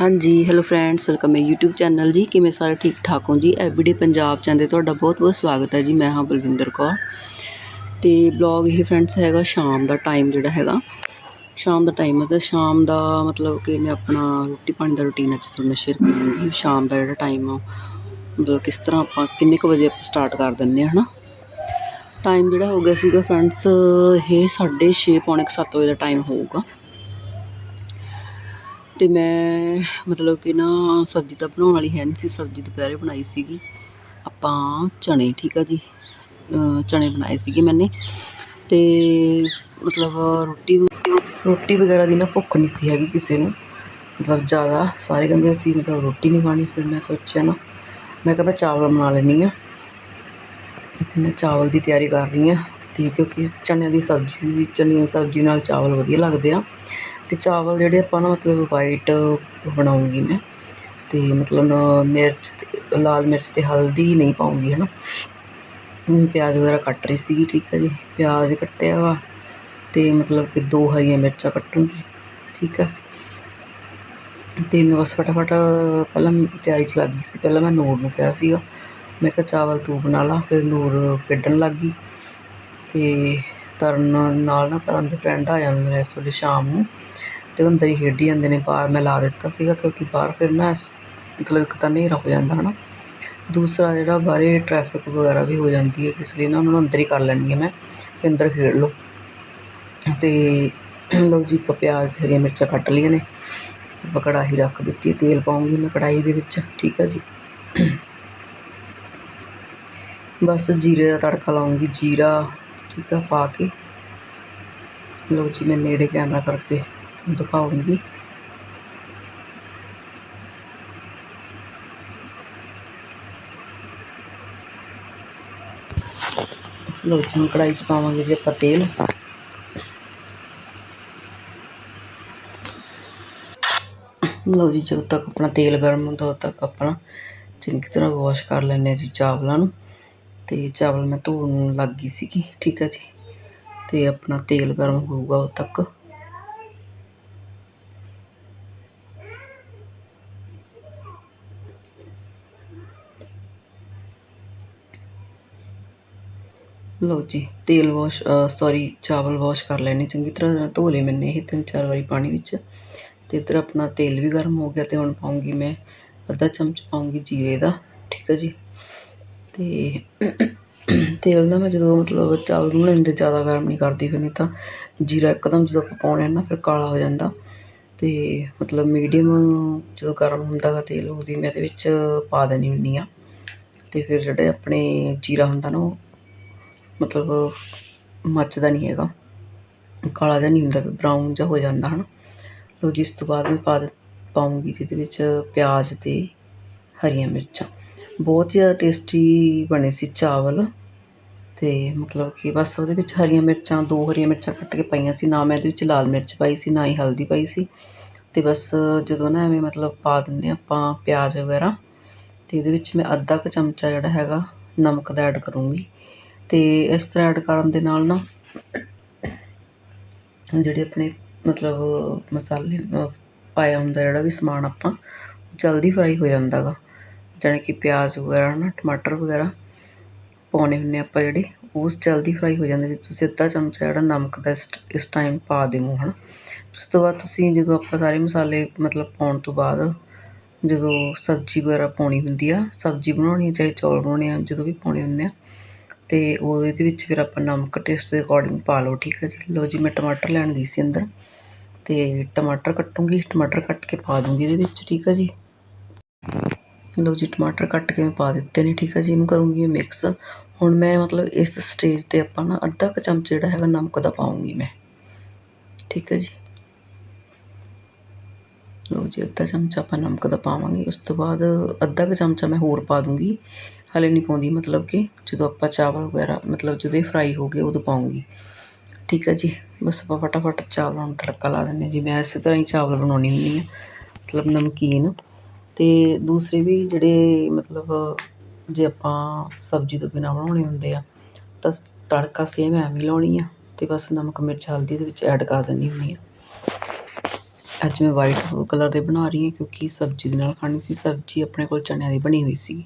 ਹਾਂਜੀ hello friends welcome ਹੈ YouTube channel ਜੀ। ਕਿਵੇਂ ਸਾਰੇ ਠੀਕ ਠਾਕ ਹੋ ਜੀ? ਐਵਰੀਡੇ ਪੰਜਾਬ ਚੈਨਲ ਤੁਹਾਡਾ ਬਹੁਤ ਬਹੁਤ ਸਵਾਗਤ ਹੈ ਜੀ, ਮੈਂ ਹਾਂ ਬਲਵਿੰਦਰ ਕੌਰ। ਤੇ ਬਲੌਗ ਇਹ ਫਰੈਂਡਸ ਹੈਗਾ ਸ਼ਾਮ ਦਾ ਟਾਈਮ ਜਿਹੜਾ ਹੈਗਾ। ਸ਼ਾਮ ਦਾ ਟਾਈਮ ਹੈ ਤਾਂ ਸ਼ਾਮ ਦਾ ਮਤਲਬ ਕਿ ਮੈਂ ਆਪਣਾ ਰੋਟੀ ਪਾਣੀ ਦਾ ਰੁਟੀਨ ਅੱਜ ਤੁਹਾਨੂੰ ਸ਼ੇਅਰ ਕਰੂੰਗੀ। ਸ਼ਾਮ ਦਾ ਜਿਹੜਾ ਟਾਈਮ ਆ, ਮਤਲਬ ਕਿਸ ਤਰ੍ਹਾਂ ਆਪਾਂ ਕਿੰਨੇ ਕੁ ਵਜੇ ਆਪਾਂ ਸਟਾਰਟ ਕਰ ਦਿੰਦੇ ਹਾਂ ਹਨਾ? ਟਾਈਮ ਜਿਹੜਾ ਹੋ ਗਿਆ ਸੀਗਾ ਫਰੈਂਡਸ ਇਹ 6:30 ਪੌਣੇ 7 ਵਜੇ ਦਾ ਟਾਈਮ ਹੋਊਗਾ। ਤੇ ਮੈਂ ਮਤਲਬ ਕਿ ਨਾ ਸਬਜ਼ੀ ਤਾਂ ਬਣਾਉਣ ਵਾਲੀ ਹੈ ਨਹੀਂ ਸੀ, ਸਬਜ਼ੀ ਦੁਪਹਿਰੇ ਬਣਾਈ ਸੀਗੀ। ਆਪਾਂ ਚਣੇ ਠੀਕ ਆ ਜੀ? ਚਣੇ ਬਣਾਏ ਸੀਗੇ ਮੈਨੇ। ਤੇ ਮਤਲਬ ਰੋਟੀ ਰੋਟੀ ਵਗੈਰਾ ਦੀ ਨਾ ਭੁੱਖ ਨਹੀਂ ਸੀ ਹੈਗੀ ਕਿਸੇ ਨੂੰ। ਮਤਲਬ ਜ਼ਿਆਦਾ ਸਾਰੇ ਕਹਿੰਦੇ ਅਸੀਂ ਮਤਲਬ ਰੋਟੀ ਨਹੀਂ ਖਾਣੀ, ਫਿਰ ਮੈਂ ਸੋਚਿਆ ਨਾ, ਮੈਂ ਕਿਹਾ ਮੈਂ ਚਾਵਲ ਬਣਾ ਲੈਂਦੀ ਹਾਂ। ਤੇ ਮੈਂ ਚਾਵਲ ਦੀ ਤਿਆਰੀ ਕਰ ਰਹੀ ਹਾਂ, ਤੇ ਕਿਉਂਕਿ ਚਨਿਆਂ ਦੀ ਸਬਜ਼ੀ ਸੀ, ਚਨਿਆਂ ਦੀ ਸਬਜ਼ੀ ਨਾਲ ਚਾਵਲ ਵਧੀਆ ਲੱਗਦੇ ਆ। ਅਤੇ ਚਾਵਲ ਜਿਹੜੇ ਆਪਾਂ ਨਾ ਮਤਲਬ ਵਾਈਟ ਬਣਾਉਂਗੀ ਮੈਂ ਅਤੇ ਮਤਲਬ ਮਿਰਚ ਅਤੇ ਲਾਲ ਮਿਰਚ ਅਤੇ ਹਲਦੀ ਨਹੀਂ ਪਾਉਂਗੀ ਹੈ ਨਾ ਪਿਆਜ਼ ਵਗੈਰਾ ਕੱਟ ਰਹੀ ਸੀਗੀ, ਠੀਕ ਹੈ ਜੀ। ਪਿਆਜ਼ ਕੱਟਿਆ ਵਾ ਅਤੇ ਮਤਲਬ ਕਿ ਦੋ ਹਰੀਆਂ ਮਿਰਚਾਂ ਕੱਟੂੰਗੀ, ਠੀਕ ਆ। ਅਤੇ ਮੈਂ ਬਸ ਫਟਾਫਟ ਪਹਿਲਾਂ ਤਿਆਰੀ 'ਚ ਲੱਗ ਗਈ ਸੀ। ਪਹਿਲਾਂ ਮੈਂ ਨੂਰ ਨੂੰ ਕਿਹਾ ਸੀਗਾ, ਮੈਂ ਕਿਹਾ ਚਾਵਲ ਤੂੰ ਬਣਾ ਲਾ, ਫਿਰ ਨੂਰ ਖੇਡਣ ਲੱਗ ਗਈ। ਅਤੇ ਤਰਨ ਨਾਲ ਨਾ ਤਰਨ ਦੇ ਫਰੈਂਡ ਆ ਜਾਂਦੇ ਨੇ ਇਸ ਵੇਲੇ ਸ਼ਾਮ ਨੂੰ। ਅਤੇ ਉਹ ਅੰਦਰ ਹੀ ਖੇਡੀ ਜਾਂਦੇ ਨੇ, ਬਾਹਰ ਮੈਂ ਲਾ ਦਿੱਤਾ ਸੀਗਾ ਕਿਉਂਕਿ ਬਾਹਰ ਫਿਰ ਨਾ ਇਸ- ਮਤਲਬ ਇੱਕ ਤਾਂ ਹਨੇਰਾ ਹੋ ਜਾਂਦਾ ਹੈ ਨਾ ਦੂਸਰਾ ਜਿਹੜਾ ਬਾਹਰੇ ਟਰੈਫਿਕ ਵਗੈਰਾ ਵੀ ਹੋ ਜਾਂਦੀ ਹੈ, ਇਸ ਲਈ ਨਾ ਉਹਨਾਂ ਨੂੰ ਅੰਦਰ ਹੀ ਕਰ ਲੈਂਦੀ ਹਾਂ ਮੈਂ, ਵੀ ਅੰਦਰ ਖੇਡ ਲਓ। ਅਤੇ ਲਓ ਜੀ, ਆਪਾਂ ਪਿਆਜ਼ ਅਤੇ ਹਰੀਆਂ ਮਿਰਚਾਂ ਕੱਟ ਲਈਆਂ ਨੇ। ਆਪਾਂ ਕੜਾਹੀ ਰੱਖ ਦਿੱਤੀ ਤੇਲ ਪਾਉਂਗੀ ਮੈਂ ਕੜਾਹੀ ਦੇ ਵਿੱਚ, ਠੀਕ ਹੈ ਜੀ। ਬਸ ਜੀਰੇ ਦਾ ਤੜਕਾ ਲਾਉਂਗੀ, ਜੀਰਾ, ਠੀਕ ਆ ਪਾ ਕੇ। ਲਓ ਜੀ, ਮੈਂ ਨੇੜੇ ਕੈਮਰਾ ਕਰਕੇ ਤੁਹਾਨੂੰ ਦਿਖਾਉਂਗੀ ਲਓ ਜੀ ਹੁਣ ਕੜਾਹੀ 'ਚ ਪਾਵਾਂਗੇ ਜੀ ਆਪਾਂ ਤੇਲ ਲਓ ਜੀ ਜਦੋਂ ਤੱਕ ਆਪਣਾ ਤੇਲ ਗਰਮ ਹੁੰਦਾ ਉਦੋਂ ਤੱਕ ਆਪਣਾ ਚੰਗੀ ਤਰ੍ਹਾਂ ਵਾਸ਼ ਕਰ ਲੈਂਦੇ ਹਾਂ ਜੀ ਚਾਵਲਾਂ ਨੂੰ ਤੇ ਚਾਵਲ ਮੈਂ ਧੋਣ ਲੱਗ ਗਈ ਸੀਗੀ ਠੀਕ ਹੈ ਜੀ ਤੇ ਆਪਣਾ ਤੇਲ ਗਰਮ ਲਓ ਜੀ, ਤੇਲ ਵਾਸ਼ ਸੌਰੀ ਚਾਵਲ ਵਾਸ਼ ਕਰ ਲੈਣੇ ਚੰਗੀ ਤਰ੍ਹਾਂ ਧੋ ਲਏ ਮੈਨੇ ਇਹ ਤਿੰਨ ਚਾਰ ਵਾਰੀ ਪਾਣੀ ਵਿੱਚ। ਤੇ ਇੱਧਰ ਆਪਣਾ ਤੇਲ ਵੀ ਗਰਮ ਹੋ ਗਿਆ ਤੇ ਹੁਣ ਪਾਉਂਗੀ ਮੈਂ ਅੱਧਾ ਚਮਚ ਪਾਉਂਗੀ ਜੀਰੇ ਦਾ, ਠੀਕ ਹੈ ਜੀ? ਤੇ ਤੇਲ ਦਾ ਮੈਂ ਜਦੋਂ ਮਤਲਬ ਚਾਵਲ ਬਣਾਉਂਦੇ ਜ਼ਿਆਦਾ ਗਰਮ ਨਹੀਂ ਕਰਦੀ ਫਿਰ ਨਹੀਂ ਤਾਂ ਜੀਰਾ ਇੱਕਦਮ ਜਦੋਂ ਆਪਾਂ ਪਾਉਣੇ ਨਾ ਫਿਰ ਕਾਲਾ ਹੋ ਜਾਂਦਾ। ਤੇ ਮਤਲਬ ਮੀਡੀਅਮ ਜਦੋਂ ਗਰਮ ਹੁੰਦਾ ਗਾ ਤੇਲ, ਉਹਦੀ ਮੈਂ ਇਹਦੇ ਵਿੱਚ ਪਾ ਦੇਣੀ ਹੁੰਦੀ ਆ। ਤੇ ਫਿਰ ਜਿਹੜੇ ਆਪਣੇ ਜੀਰਾ ਹੁੰਦਾ ਨਾ ਉਹ ਮਤਲਬ ਮੱਚਦਾ ਨਹੀਂ ਹੈਗਾ। ਕਾਲਾ ਜਿਹਾ ਨਹੀਂ ਹੁੰਦਾ ਬਰਾਊਨ ਜਿਹਾ ਹੋ ਜਾਂਦਾ, ਹਨ। ਲਓ ਜੀ, ਇਸ ਤੋਂ ਬਾਅਦ ਮੈਂ ਪਾ ਪਾਉਂਗੀ ਜਿਹਦੇ ਵਿੱਚ ਪਿਆਜ਼ ਤੇ ਹਰੀਆਂ ਮਿਰਚਾਂ। ਬਹੁਤ ਜ਼ਿਆਦਾ ਟੇਸਟੀ ਬਣੇ ਸੀ ਚਾਵਲ। ਤੇ ਮਤਲਬ ਕਿ ਬਸ ਉਹਦੇ ਵਿੱਚ ਹਰੀਆਂ ਮਿਰਚਾਂ, ਦੋ ਹਰੀਆਂ ਮਿਰਚਾਂ ਕੱਟ ਕੇ ਪਾਈਆਂ ਸੀ। ਨਾ ਮੈਂ ਇਹਦੇ ਵਿੱਚ ਲਾਲ ਮਿਰਚ ਪਾਈ ਸੀ, ਨਾ ਹੀ ਹਲਦੀ ਪਾਈ ਸੀ। ਤੇ ਬਸ ਜਦੋਂ ਨਾ ਐਵੇਂ ਮਤਲਬ ਪਾ ਦਿੰਦੇ ਹਾਂ ਆਪਾਂ ਪਿਆਜ਼ ਵਗੈਰਾ, ਤੇ ਇਹਦੇ ਵਿੱਚ ਮੈਂ ਅੱਧਾ ਕੁ ਚਮਚਾ ਜਿਹੜਾ ਹੈਗਾ ਨਮਕ ਦਾ ਐਡ ਕਰੂੰਗੀ। ਤੇ ਇਸ ਤਰ੍ਹਾਂ ਐਡ ਕਰਨ ਦੇ ਨਾਲ ਨਾ ਜਿਹੜੇ ਆਪਣੇ ਮਤਲਬ ਮਸਾਲੇ ਪਾਇਆ ਹੁੰਦਾ ਜਿਹੜਾ ਵੀ ਸਮਾਨ ਆਪਾਂ, ਜਲਦੀ ਫਰਾਈ ਹੋ ਜਾਂਦਾ ਗਾ। ਜਾਣੀ ਕਿ ਪਿਆਜ਼ ਵਗੈਰਾ ਨਾ, ਟਮਾਟਰ ਵਗੈਰਾ ਪਾਉਣੇ ਹੁੰਦੇ ਆਪਾਂ ਜਿਹੜੇ ਉਹ ਜਲਦੀ ਫਰਾਈ ਹੋ ਜਾਂਦੇ। ਜੇ ਤੁਸੀਂ ਅੱਧਾ ਚਮਚਾ ਜਿਹੜਾ ਨਮਕ ਦਾ ਇਸ ਇਸ ਟਾਈਮ ਪਾ ਦਿਓ ਹਨਾ। ਉਸ ਤੋਂ ਬਾਅਦ ਤੁਸੀਂ ਜਦੋਂ ਆਪਾਂ ਸਾਰੇ ਮਸਾਲੇ ਮਤਲਬ ਪਾਉਣ ਤੋਂ ਬਾਅਦ ਜਦੋਂ ਸਬਜ਼ੀ ਵਗੈਰਾ ਪਾਉਣੀ ਹੁੰਦੀ ਆ, ਸਬਜ਼ੀ ਬਣਾਉਣੀ ਆ, ਚਾਹੇ ਚੌਲ ਬਣਾਉਣੇ ਆ, ਜਦੋਂ ਵੀ ਪਾਉਣੇ ਹੁੰਦੇ ਆ ਅਤੇ ਉਹ ਇਹਦੇ ਵਿੱਚ ਫਿਰ ਆਪਾਂ ਨਮਕ ਟੇਸਟ ਦੇ ਅਕੋਰਡਿੰਗ ਪਾ ਲਓ, ਠੀਕ ਹੈ ਜੀ? ਲਓ ਜੀ, ਮੈਂ ਟਮਾਟਰ ਲੈਣ ਗਈ ਸੀ ਅੰਦਰ ਅਤੇ ਟਮਾਟਰ ਕੱਟੂੰਗੀ, ਟਮਾਟਰ ਕੱਟ ਕੇ ਪਾ ਦੂੰਗੀ ਇਹਦੇ ਵਿੱਚ, ਠੀਕ ਹੈ ਜੀ? ਲਓ ਜੀ, ਟਮਾਟਰ ਕੱਟ ਕੇ ਮੈਂ ਪਾ ਦਿੱਤੇ ਨੇ, ਠੀਕ ਹੈ ਜੀ? ਇਹਨੂੰ ਕਰੂੰਗੀ ਮਿਕਸ ਹੁਣ ਮੈਂ ਮਤਲਬ ਇਸ ਸਟੇਜ ਤੇ ਆਪਾਂ ਨਾ ਅੱਧਾ ਕੁ ਚਮਚ ਜਿਹੜਾ ਹੈਗਾ ਨਮਕ ਦਾ ਪਾਉਂਗੀ ਮੈਂ, ਠੀਕ ਹੈ ਜੀ? ਲਓ ਜੀ, ਅੱਧਾ ਚਮਚਾ ਆਪਾਂ ਨਮਕ ਦਾ ਪਾਵਾਂਗੇ, ਉਸ ਤੋਂ ਬਾਅਦ ਅੱਧਾ ਕੁ ਚਮਚਾ ਮੈਂ ਹੋਰ ਪਾ ਦੂੰਗੀ। ਹਲੇ ਨਹੀਂ ਪਾਉਂਦੀ, ਮਤਲਬ ਕਿ ਜਦੋਂ ਆਪਾਂ ਚਾਵਲ ਵਗੈਰਾ, ਮਤਲਬ ਜਦੋਂ ਇਹ ਫਰਾਈ ਹੋ ਗਏ, ਉਦੋਂ ਪਾਉਂਗੀ। ਠੀਕ ਹੈ ਜੀ? ਬਸ ਆਪਾਂ ਫਟਾਫਟ ਚਾਵਲਾਂ ਨੂੰ ਤੜਕਾ ਲਾ ਦਿੰਦੇ ਹਾਂ ਜੀ। ਮੈਂ ਇਸੇ ਤਰ੍ਹਾਂ ਹੀ ਚਾਵਲ ਬਣਾਉਣੀ ਹੁੰਦੀ ਆ ਮਤਲਬ ਨਮਕੀਨ। ਤੇ ਦੂਸਰੇ ਵੀ ਜਿਹੜੇ, ਮਤਲਬ, ਜੇ ਆਪਾਂ ਸਬਜ਼ੀ ਤੋਂ ਬਿਨਾਂ ਬਣਾਉਣੇ ਹੁੰਦੇ ਆ, ਤਾਂ ਤੜਕਾ ਸੇਮ ਐਵੇਂ ਹੀ ਲਾਉਣੀ ਆ ਤੇ ਬਸ ਨਮਕ, ਮਿਰਚ, ਹਲਦੀ ਦੇ ਵਿੱਚ ਐਡ ਕਰ ਦਿੰਦੀ ਹੁੰਦੀ ਆ ਅੱਜ ਮੈਂ ਵਾਈਟ ਕਲਰ ਦੇ ਬਣਾ ਰਹੀ ਹਾਂ ਕਿਉਂਕਿ ਸਬਜ਼ੀ ਦੇ ਨਾਲ ਖਾਣੀ ਸੀ। ਸਬਜ਼ੀ ਆਪਣੇ ਕੋਲ ਚਣਿਆਂ ਦੀ ਬਣੀ ਹੋਈ ਸੀ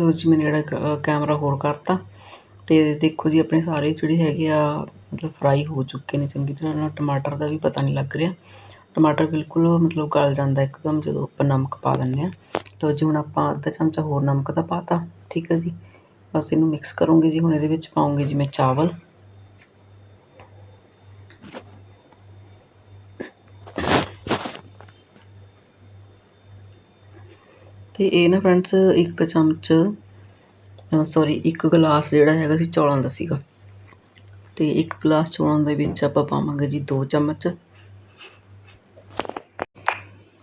ਲੋ ਜੀ ਮੈंने ਜਿਹੜਾ ਕੈਮਰਾ ਹੋਰ ਕਰਤਾ। ਤੇ ਦੇਖੋ ਜੀ, ਆਪਣੇ ਸਾਰੇ ਜਿਹੜੇ ਹੈਗੇ ਆ, ਮਤਲਬ ਫਰਾਈ ਹੋ ਚੁੱਕੇ ਨੇ ਚੰਗੀ ਤਰ੍ਹਾਂ। ਨਾਲ ਟਮਾਟਰ ਦਾ ਵੀ ਪਤਾ ਨਹੀਂ ਲੱਗ ਰਿਹਾ। ਟਮਾਟਰ ਬਿਲਕੁਲ ਮਤਲਬ ਗਲ ਜਾਂਦਾ ਇੱਕਦਮ ਜਦੋਂ ਆਪਾਂ ਨਮਕ ਪਾ ਦਿੰਦੇ ਆ ਲਓ ਜੀ, ਹੁਣ ਆਪਾਂ ਅੱਧਾ ਚਮਚਾ ਹੋਰ ਨਮਕ ਦਾ ਪਾਤਾ ਠੀਕ ਹੈ ਜੀ। ਬਸ ਇਹਨੂੰ ਮਿਕਸ ਕਰੂੰਗੀ ਜੀ। ਹੁਣ ਇਹਦੇ ਵਿੱਚ ਪਾਉਂਗੇ ਜੀ ਮੈਂ ਚਾਵਲ। ਤੇ ਇਹ ਨਾ ਫਰੈਂਡਸ ਇੱਕ ਚਮਚ ਸੌਰੀ ਇੱਕ ਗਲਾਸ ਜਿਹੜਾ ਹੈਗਾ ਸੀ ਚੌਲਾਂ ਦਾ ਸੀਗਾ। ਤੇ ਇੱਕ ਗਲਾਸ ਚੌਲਾਂ ਦੇ ਵਿੱਚ ਆਪਾਂ ਪਾਵਾਂਗੇ ਜੀ 2 ਚਮਚ।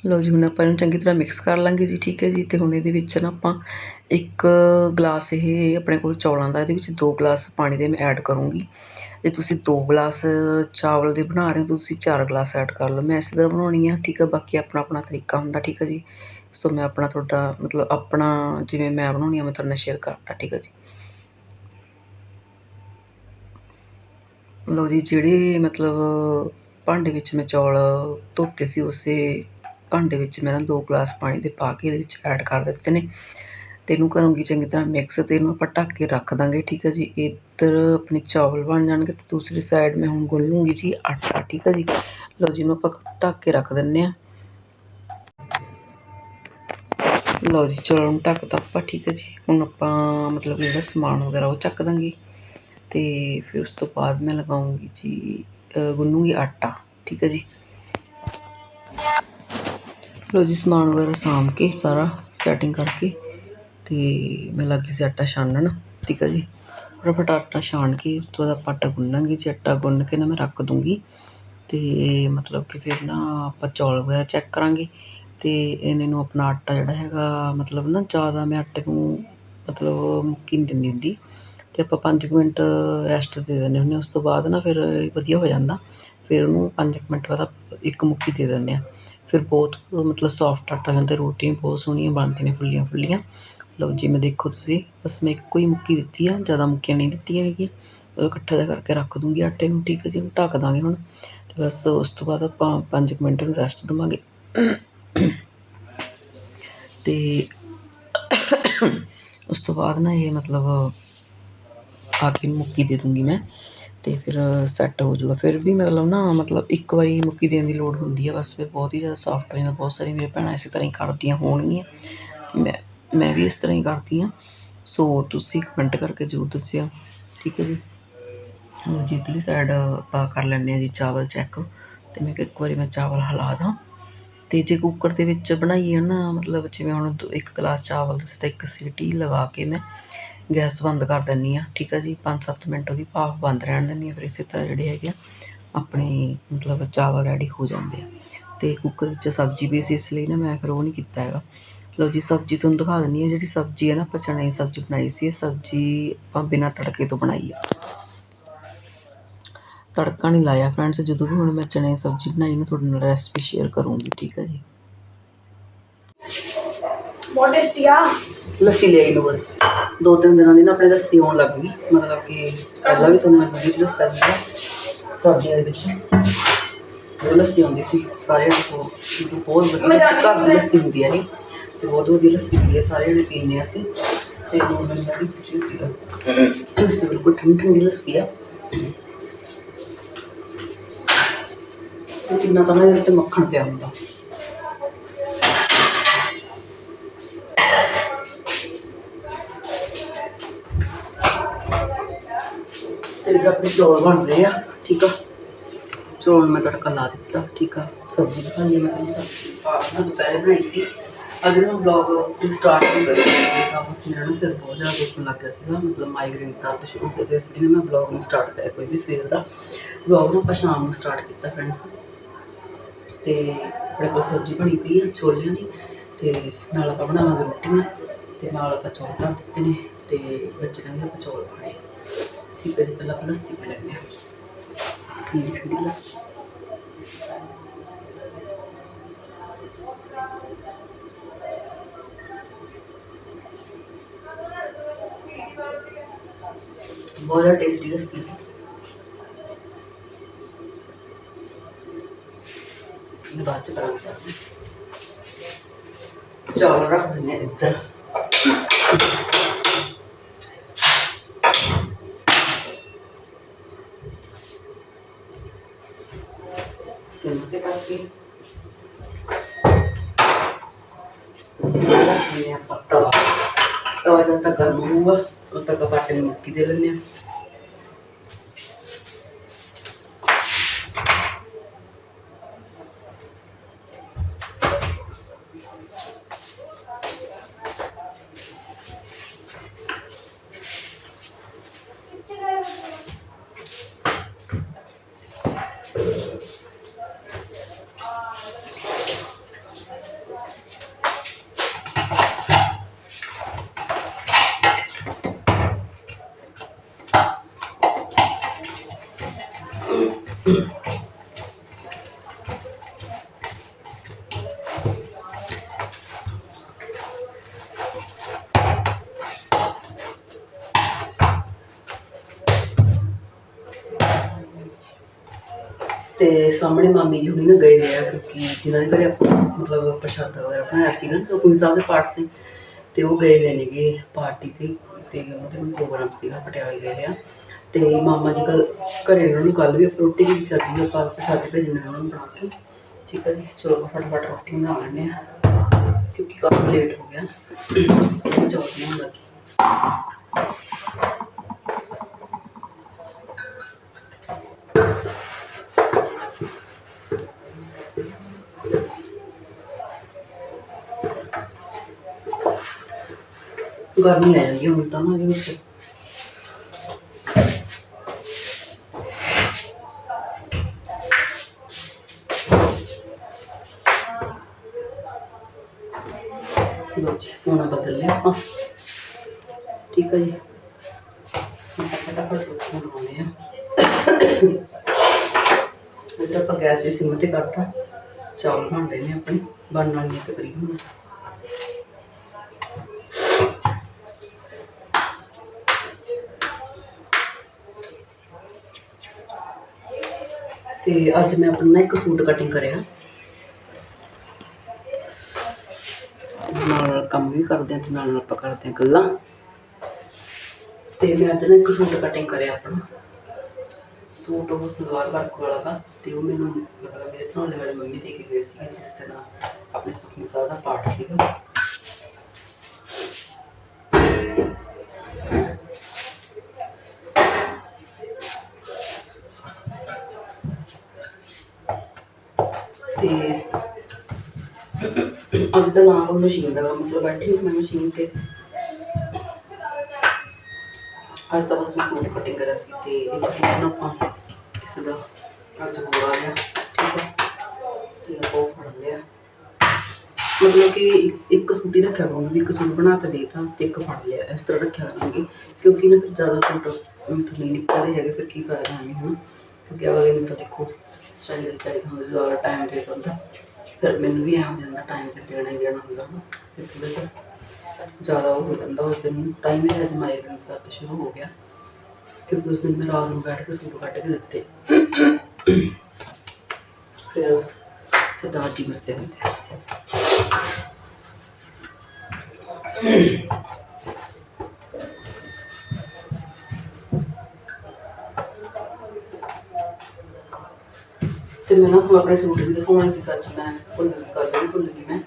ਲਓ ਜੀ, ਹੁਣ ਆਪਾਂ ਇਹਨੂੰ ਚੰਗੀ ਤਰ੍ਹਾਂ ਮਿਕਸ ਕਰ ਲਾਂਗੇ ਜੀ, ਠੀਕ ਹੈ ਜੀ? ਤੇ ਹੁਣ ਇਹਦੇ ਵਿੱਚ ਨਾ ਆਪਾਂ ਇੱਕ ਗਲਾਸ ਇਹ ਆਪਣੇ ਕੋਲ ਚੌਲਾਂ ਦਾ, ਇਹਦੇ ਵਿੱਚ 2 ਗਲਾਸ ਪਾਣੀ ਦੇ ਮੈਂ ਐਡ ਕਰੂੰਗੀ। ਜੇ ਤੁਸੀਂ 2 ਗਲਾਸ ਚਾਵਲ ਦੇ ਬਣਾ ਰਹੇ ਹੋ ਤਾਂ ਤੁਸੀਂ 4 ਗਲਾਸ ਐਡ ਕਰ ਲਓ। ਮੈਂ ਇਸੇ ਤਰ੍ਹਾਂ ਬਣਾਉਣੀ ਆ, ਠੀਕ ਹੈ? ਬਾਕੀ ਆਪਣਾ ਆਪਣਾ ਤਰੀਕਾ ਹੁੰਦਾ, ਠੀਕ ਹੈ ਜੀ? ਸੋ ਮੈਂ ਆਪਣਾ ਤੁਹਾਡਾ, ਮਤਲਬ ਆਪਣਾ ਜਿਵੇਂ ਮੈਂ ਬਣਾਉਣੀ ਆ, ਮੈਂ ਤੁਹਾਡੇ ਨਾਲ ਸ਼ੇਅਰ ਕਰਤਾ, ਠੀਕ ਹੈ ਜੀ? ਲਓ ਜੀ, ਜਿਹੜੇ ਮਤਲਬ ਭਾਂਡੇ ਵਿੱਚ ਮੈਂ ਚੌਲ ਧੋਤੇ ਸੀ, ਉਸੇ ਭਾਂਡੇ ਵਿੱਚ ਮੈਂ ਨਾ 2 ਗਲਾਸ ਪਾਣੀ ਦੇ ਪਾ ਕੇ ਇਹਦੇ ਵਿੱਚ ਐਡ ਕਰ ਦਿੱਤੇ ਨੇ। ਤੇ ਇਹਨੂੰ ਕਰੂੰਗੀ ਚੰਗੀ ਤਰ੍ਹਾਂ ਮਿਕਸ ਤੇ ਇਹਨੂੰ ਆਪਾਂ ਢੱਕ ਕੇ ਰੱਖ ਦਾਂਗੇ, ਠੀਕ ਹੈ ਜੀ? ਇੱਧਰ ਆਪਣੇ ਚਾਵਲ ਬਣ ਜਾਣਗੇ ਤੇ ਦੂਸਰੀ ਸਾਈਡ ਮੈਂ ਹੁਣ ਗੁੰਨ ਲੂੰਗੀ ਜੀ ਆਟਾ, ਠੀਕ ਹੈ ਜੀ? ਲਓ ਜੀ, ਇਹਨੂੰ ਆਪਾਂ ਢੱਕ ਕੇ ਰੱਖ ਦਿੰਨੇ ਆ। ਲਓ ਜੀ ਚਲੋ ਹੁਣ ਢੱਕ ਤਾ ਆਪਾਂ ਠੀਕ ਹੈ ਜੀ ਹੁਣ ਆਪਾਂ ਮਤਲਬ ਜਿਹੜਾ ਸਮਾਨ ਵਗੈਰਾ ਉਹ ਚੱਕ ਦਾਂਗੇ ਤੇ ਫਿਰ ਉਸ ਤੋਂ ਬਾਅਦ ਮੈਂ ਲਗਾਉਂਗੀ ਜੀ ਅ, ਗੁੰਨੂਗੀ ਆਟਾ ਠੀਕ ਹੈ ਜੀ ਲਓ ਜੀ ਸਮਾਨ ਵਗੈਰਾ ਸਾਂਭ ਕੇ ਸਾਰਾ ਸੈਟਿੰਗ ਕਰਕੇ ਤੇ ਮੈਂ ਲੱਗੀ ਸੀ ਆਟਾ ਛਾਨਣ ਠੀਕ ਹੈ ਜੀ ਫਟਾਫਟ ਆਟਾ ਛਾਣ ਕੇ ਉਸ ਤੋਂ ਬਾਅਦ ਆਪਾਂ ਆਟਾ ਗੁੰਨਾਂਗੇ ਜੀ ਆਟਾ ਗੁੰਨ ਕੇ ਨਾ ਮੈਂ ਰੱਖ ਦੂੰਗੀ ਤੇ ਮਤਲਬ ਕਿ ਫਿਰ ਨਾ ਆਪਾਂ ਚੌਲ ਵਗੈਰਾ ਚੈੱਕ ਕਰਾਂਗੇ ਅਤੇ ਇਹਨੇ ਨੂੰ ਆਪਣਾ ਆਟਾ ਜਿਹੜਾ ਹੈਗਾ, ਮਤਲਬ ਨਾ ਜ਼ਿਆਦਾ ਮੈਂ ਆਟੇ ਨੂੰ ਮਤਲਬ ਮੁੱਕੀ ਨਹੀਂ ਦਿੰਦੀ ਹੁੰਦੀ। ਅਤੇ ਆਪਾਂ ਪੰਜ ਕੁ ਮਿੰਟ ਰੈਸਟ ਦੇ ਦਿੰਦੇ ਹੁੰਦੇ ਹਾਂ। ਉਸ ਤੋਂ ਬਾਅਦ ਨਾ ਫਿਰ ਵਧੀਆ ਹੋ ਜਾਂਦਾ। ਫਿਰ ਉਹਨੂੰ ਪੰਜ ਕੁ ਮਿੰਟ ਬਾਅਦ ਆਪਾਂ ਇੱਕ ਮੁੱਕੀ ਦੇ ਦਿੰਦੇ ਹਾਂ। ਫਿਰ ਬਹੁਤ ਮਤਲਬ ਸੌਫਟ ਆਟਾ ਹੁੰਦਾ ਰੋਟੀਆਂ ਬਹੁਤ ਸੋਹਣੀਆਂ ਬਣਦੀਆਂ ਨੇ ਫੁੱਲੀਆਂ ਫੁੱਲੀਆਂ। ਲਓ ਜਿਵੇਂ ਦੇਖੋ ਤੁਸੀਂ। ਬਸ ਮੈਂ ਇੱਕੋ ਹੀ ਮੁੱਕੀ ਦਿੱਤੀ ਆ। ਜ਼ਿਆਦਾ ਮੁੱਕੀਆਂ ਨਹੀਂ ਦਿੱਤੀਆਂ ਹੈਗੀਆਂ। ਉਹ ਇਕੱਠਾ ਜਿਹਾ ਕਰਕੇ ਰੱਖ ਦੂੰਗੀ ਆਟੇ ਨੂੰ। ਠੀਕ ਹੈ ਜੀ ਉਹਨੂੰ ਢੱਕ ਦਾਂਗੇ ਹੁਣ। ਤੇ ਬਸ ਉਸ ਤੋਂ ਬਾਅਦ ਆਪਾਂ 5 ਮਿੰਟ ਨੂੰ ਰੈਸਟ ਦੇਵਾਂਗੇ। ਤੇ ਉਸ ਤੋਂ ਬਾਅਦ ਨਾ ਇਹ ਮਤਲਬ ਆ ਕੇ ਮੁੱਕੀ ਦੇ ਦੂੰਗੀ ਮੈਂ ਤੇ ਫਿਰ ਸੈੱਟ ਹੋ ਜਾਊਗਾ। ਫਿਰ ਵੀ ਮਤਲਬ ਨਾ ਮਤਲਬ ਇੱਕ ਵਾਰੀ ਮੁੱਕੀ ਦੇਣ ਦੀ ਲੋੜ ਹੁੰਦੀ ਹੈ ਬਸ ਫਿਰ ਬਹੁਤ ਹੀ ਜ਼ਿਆਦਾ ਸੌਫਟ ਹੋ ਜਾਂਦਾ, ਬਹੁਤ ਸਾਰੀ ਮੇਰੇ ਭੈਣਾਂ ਇਸੇ ਤਰ੍ਹਾਂ ਹੀ ਕੱਢਦੀਆਂ ਹੋਣਗੀਆਂ। ਮੈਂ ਮੈਂ ਵੀ ਇਸ ਤਰ੍ਹਾਂ ਹੀ ਕਰਦੀ ਹਾਂ। ਸੋ ਤੁਸੀਂ ਕਮੈਂਟ ਕਰਕੇ ਜ਼ਰੂਰ ਦੱਸਿਓ, ਠੀਕ ਹੈ ਜੀ? ਹੁਣ ਜਿੱਦਲੀ ਸਾਈਡ ਆਪਾਂ ਕਰ ਲੈਂਦੇ ਹਾਂ ਜੀ, ਚਾਵਲ ਚੈੱਕ ਤੇ ਮੈਂ ਕਿਹਾ ਇੱਕ ਵਾਰੀ ਮੈਂ ਚਾਵਲ ਹਿਲਾ ਦਾਂ। ਅਤੇ ਜੇ ਕੁੱਕਰ ਦੇ ਵਿੱਚ ਬਣਾਈਏ ਨਾ, ਮਤਲਬ ਜਿਵੇਂ ਹੁਣ ਦੋ- ਇੱਕ ਗਲਾਸ ਚਾਵਲ ਸੀ ਤਾਂ ਇੱਕ ਸੀਟੀ ਲਗਾ ਕੇ ਮੈਂ ਗੈਸ ਬੰਦ ਕਰ ਦਿੰਦੀ ਆ ਠੀਕ ਆ ਜੀ? 5-7 ਮਿੰਟ ਉਹਦੀ ਭਾਫ ਬੰਦ ਰਹਿਣ ਦਿੰਦੀ ਆ ਫਿਰ ਇਸੇ ਤਰ੍ਹਾਂ ਜਿਹੜੇ ਹੈਗੇ ਆ, ਆਪਣੇ ਮਤਲਬ ਚਾਵਲ ਰੈਡੀ ਹੋ ਜਾਂਦੇ ਆ। ਅਤੇ ਕੁੱਕਰ ਵਿੱਚ ਸਬਜ਼ੀ ਵੀ ਸੀ, ਇਸ ਲਈ ਨਾ ਮੈਂ ਫਿਰ ਉਹ ਨਹੀਂ ਕੀਤਾ ਹੈਗਾ। ਲਓ ਜੀ, ਸਬਜ਼ੀ ਤੁਹਾਨੂੰ ਦਿਖਾ ਦਿੰਦੀ ਆ ਜਿਹੜੀ ਸਬਜ਼ੀ ਹੈ ਨਾ, ਆਪਾਂ ਚਣੇ ਦੀ ਸਬਜ਼ੀ ਬਣਾਈ ਸੀ, ਇਹ ਸਬਜ਼ੀ ਆਪਾਂ ਬਿਨਾਂ ਤੜਕੇ ਤੋਂ ਬਣਾਈ ਆ। ਤੜਕਾ ਨਹੀਂ ਲਾਇਆ ਫਰੈਂਡਸ ਜਦੋਂ ਵੀ ਹੁਣ ਮੈਂ ਚਣੇ ਦੀ ਸਬਜ਼ੀ ਬਣਾਈ ਨਾ ਤੁਹਾਡੇ ਨਾਲ ਰੈਸਪੀ ਸ਼ੇਅਰ ਕਰੂੰਗੀ ਠੀਕ ਹੈ ਜੀ? ਬਹੁਤ ਟੇਸਟੀ ਆ। ਲੱਸੀ ਲੈ ਆਈ ਲੋੜ। ਦੋ ਤਿੰਨ ਦਿਨਾਂ ਦੀ ਨਾ ਆਪਣੇ ਲੱਸੀ ਆਉਣ ਲੱਗ ਗਈ। ਮਤਲਬ ਕਿ ਪਹਿਲਾਂ ਵੀ ਤੁਹਾਨੂੰ ਮੈਂ ਵੀਡੀਓ ਦੱਸਿਆ ਸੀਗਾ ਸਰਦੀਆਂ ਦੇ ਵਿੱਚ। ਉਹ ਲੱਸੀ ਆਉਂਦੀ ਸੀ ਸਾਰਿਆਂ ਨੂੰ ਮਤਲਬ ਬਹੁਤ ਵਧੀਆ ਘਰ ਦੀ ਲੱਸੀ ਹੁੰਦੀ ਹੈ ਤੇ ਬਹੁਤ ਵਧੀਆ ਲੱਸੀ ਹੁੰਦੀ ਹੈ ਸਾਰੇ ਜਣੇ ਪੀਂਦੇ ਹਾਂ ਅਸੀਂ। ਤੇ ਹੁਣ ਮੈਨੂੰ ਬੜੀ ਖੁਸ਼ੀ ਹੁੰਦੀ ਹੈ ਲੱਸੀ ਬਿਲਕੁਲ ਠੰਡੀ ਠੰਡੀ ਲੱਸੀ ਆ। ਤੇ ਕਿੰਨਾ ਤਾਂ ਇਹਦੇ ਤੇ ਮੱਖਣ ਪਿਆ ਹੁੰਦਾ। ਤੇ ਆਪਣੇ ਚੌਲ ਬਣ ਰਹੇ ਆ, ਠੀਕ ਆ? ਚੌਲ ਮੈਂ ਤੜਕਾ ਲਾ ਦਿੱਤਾ, ਠੀਕ ਆ? ਸਬਜ਼ੀ ਬਣਾਈ ਹੈ ਮੈਂ ਤੁਹਾਨੂੰ ਸਬਜ਼ੀ ਦੁਪਹਿਰੇ ਬਣਾਈ ਸੀ। ਅੱਜ ਨਾ ਵਲੌਗ ਸਟਾਰਟ ਹੋ ਗਿਆ ਸੀ। ਮੇਰਾ ਨਾ ਸਿਰ ਬਹੁਤ ਜ਼ਿਆਦਾ ਦੁਖਣ ਲੱਗ ਗਿਆ ਸੀਗਾ। ਮਤਲਬ ਮਾਈਗ੍ਰੇਨ ਦਰਦ ਸ਼ੁਰੂ ਹੋ ਗਿਆ ਸੀ, ਇਸ ਲਈ ਮੈਂ ਵਲੌਗ ਨਹੀਂ ਸਟਾਰਟ ਕਰਿਆ ਕੋਈ ਵੀ ਸਵੇਰ ਦਾ। ਵਲੌਗ ਨੂੰ ਆਪਾਂ ਸ਼ਾਮ ਨੂੰ ਸਟਾਰਟ ਕੀਤਾ ਫਰੈਂਡਸ ਤੇ ਆਪਣੇ ਕੋਲ ਸਬਜ਼ੀ ਬਣੀ ਪਈ ਆ, ਛੋਲਿਆਂ ਦੀ, ਤੇ ਨਾਲ ਆਪਾਂ ਬਣਾਵਾਂਗੇ ਰੋਟੀਆਂ, ਤੇ ਨਾਲ ਆਪਾਂ ਚੌਲ ਧਰ ਦਿੱਤੇ ਨੇ, ਤੇ ਬੱਚੇ ਕਹਿੰਦੇ ਆਪਾਂ ਚੌਲ ਖਾਣੇ ਠੀਕ ਹੈ ਜੀ, ਪਹਿਲਾਂ ਆਪਾਂ ਲੱਸੀ ਪੀ ਲੈਂਦੇ ਹਾਂ। ਠੰਡੀ ਠੰਡੀ ਲੱਸੀ। ਬਹੁਤ ਟੇਸਟੀ ਲੱਸੀ ਹੈ। ਇਹ ਬਾਅਦ ਚ ਕਰਾਂਗੇ ਚੌਲ ਰੱਖ ਦਿੰਦੇ ਹਾਂ ਇੱਧਰ ਸਿਮ ਤੇ ਕਰਕੇ ਰੱਖਦੇ ਹਾਂ ਆਪਾਂ ਤਵਾ ਤਵਾ ਜਦ ਤੱਕ ਗਰਮ ਸਾਹਮਣੇ ਮਾਮੀ ਜੀ ਹੁਣੀ ਨਾ ਗਏ ਹੋਏ ਆ ਕਿਉਂਕਿ ਜਿਨ੍ਹਾਂ ਦੇ ਘਰੇ ਆਪਾਂ ਮਤਲਬ ਪ੍ਰਸ਼ਾਦਾ ਵਗੈਰਾ ਬਣਾਇਆ ਸੀਗਾ ਸੁਖਮਨੀ ਸਾਹਿਬ ਦੇ ਪਾਠ ਤੇ। ਤੇ ਉਹ ਗਏ ਹੋਏ ਨੇਗੇ ਪਾਰਟੀ ਤੇ ਤੇ ਉਹਦੇ ਕੋਲ ਪ੍ਰੋਗਰਾਮ ਸੀਗਾ, ਪਟਿਆਲੇ ਗਏ ਹੋਏ ਆ। ਤੇ ਮਾਮਾ ਜੀ ਕੱਲ ਘਰੇ ਉਹਨਾਂ ਨੂੰ ਕੱਲ ਵੀ ਆਪਾਂ ਰੋਟੀ ਵੀ ਸਾਦੀ ਆਪਾਂ ਪ੍ਰਸ਼ਾਦੇ ਭੇਜਣੇ ਉਹਨਾਂ ਨੂੰ ਬਣਾ ਕੇ। ਠੀਕ ਹੈ ਜੀ, ਚਲੋ ਫਟਾਫਟ ਰੋਟੀ ਬਣਾ ਲੈਂਦੇ ਆ। ਕਿਉਂਕਿ ਕਾਫੀ ਲੇਟ ਹੋ ਗਿਆ। ਚੌਲ ਬਣਾਉਣ ਲੱਗੀ ਗਰਮੀ ਆ ਜਾਂਦੀ ਹੈ ਹੁਣ ਤਾਂ ਨਾ ਇਹਦੇ ਵਿੱਚ ਲੋ ਜੀ ਹੁਣ ਬਦਲ ਲਿਆ ਆਪਾਂ ਠੀਕ ਹੈ ਜੀ ਹੁਣ ਆਪਾਂ ਫਟਾਫਟ ਰੋਟੀ ਬਣਾਉਣੇ ਆ ਇੱਧਰ ਆਪਾਂ ਗੈਸ ਵੀ ਸਿਮ ਤੇ ਕਰਤਾ ਤੇ ਅੱਜ ਮੈਂ ਆਪਣਾ ਨਾ ਇੱਕ ਸੂਟ ਕਟਿੰਗ ਕਰਿਆ। ਨਾਲ ਕੰਮ ਵੀ ਕਰਦੇ ਆ ਤੇ ਨਾਲ ਨਾਲ ਆਪਾਂ ਕਰਦੇ ਆ ਗੱਲਾਂ। ਤੇ ਮੈਂ ਅੱਜ ਨਾ ਇੱਕ ਸੂਟ ਕਟਿੰਗ ਕਰਿਆ ਆਪਣਾ। ਸੂਟ ਉਹ ਸਲਵਾਰ ਵਰਕ ਵਾਲਾ ਦਾ ਤੇ ਉਹ ਮੈਨੂੰ ਮਤਲਬ ਮੇਰੇ ਧੌਲੇ ਵਾਲੇ ਮੰਮੀ ਦੇ ਕੇ ਗਏ ਸੀ ਜਿਸ ਤਰ੍ਹਾਂ ਆਪਣੇ ਸੁਖਨੀ ਸਾਹਿਬ ਦਾ ਪਾਠ ਸੀਗਾ। ਅੱਜ ਦਾ ਨਾਮ ਉਹ ਮਸ਼ੀਨ ਦਾ ਵਾ, ਮਤਲਬ ਬੈਠੀ ਮੈਂ ਮਸ਼ੀਨ ਤੇ। ਅੱਜ ਤਾਂ ਬਸ ਮੈਂ ਸੂਟ ਕਟਿੰਗ ਕਰਿਆ ਸੀ ਤੇ ਇੱਕ ਦਿਨ ਆਪਾਂ ਕਿਸੇ ਦਾ ਅੱਜ ਹੋ ਆ ਗਿਆ ਠੀਕ ਹੈ ਤੇ ਉਹ ਫੜ ਲਿਆ। ਮਤਲਬ ਕਿ ਇੱਕ- ਇੱਕ ਸੂਟ ਹੀ ਰੱਖਿਆ ਕਰਾਂਗੀ ਇੱਕ ਸੂਟ ਬਣਾ ਕੇ ਦੇਤਾ ਤੇ ਇੱਕ ਫੜ ਲਿਆ ਇਸ ਤਰ੍ਹਾਂ ਰੱਖਿਆ ਕਰਾਂਗੀ ਕਿਉਂਕਿ ਨਾ ਫਿਰ ਜ਼ਿਆਦਾ ਸੂਟ ਨਹੀਂ ਨਿਕਲਦੇ ਹੈਗੇ ਫਿਰ ਕੀ ਫਾਇਦਾ ਐਵੇਂ ਹੁਣ ਕਿਉਂਕਿ ਅਗਲੇ ਨੂੰ ਤਾਂ ਦੇਖੋ ਚਾਹੀਦਾ ਚਾਹੀਦਾ ਜ਼ਿਆਦਾ ਟਾਈਮ ਦੇ ਦਿੰਦਾ। ਫਿਰ ਮੈਨੂੰ ਵੀ ਐਂ ਹੋ ਜਾਂਦਾ ਟਾਈਮ ਤੇ ਦੇਣਾ ਹੀ ਦੇਣਾ ਹੁੰਦਾ ਨਾ। ਫਿਰ ਥੋੜ੍ਹਾ ਜਿਹਾ ਜ਼ਿਆਦਾ ਉਹ ਹੋ ਜਾਂਦਾ, ਉਸ ਦਿਨ ਟਾਈਮ ਹੀ ਅੱਜ ਮਾਈਗ੍ਰੇਨ ਦਰਦ ਸ਼ੁਰੂ ਹੋ ਗਿਆ। ਕਿਉਂਕਿ ਉਸ ਦਿਨ ਮੈਂ ਰਾਤ ਨੂੰ ਬੈਠ ਕੇ ਸੂਟ ਕੱਢ ਕੇ ਦਿੱਤੇ। ਫਿਰ ਸਰਦਾਰ ਜੀ ਗੁੱਸੇ ਹੁੰਦੇ ਤੇ ਮੈਂ ਨਾ ਹੁਣ ਆਪਣੇ ਸੂਟ ਵੀ ਦਿਖਾਉਣੇ ਸੀ ਸੱਚ, ਮੈਂ ਭੁੱਲ ਗਈ ਕੱਲ੍ਹ ਭੁੱਲ ਗਈ ਮੈਂ।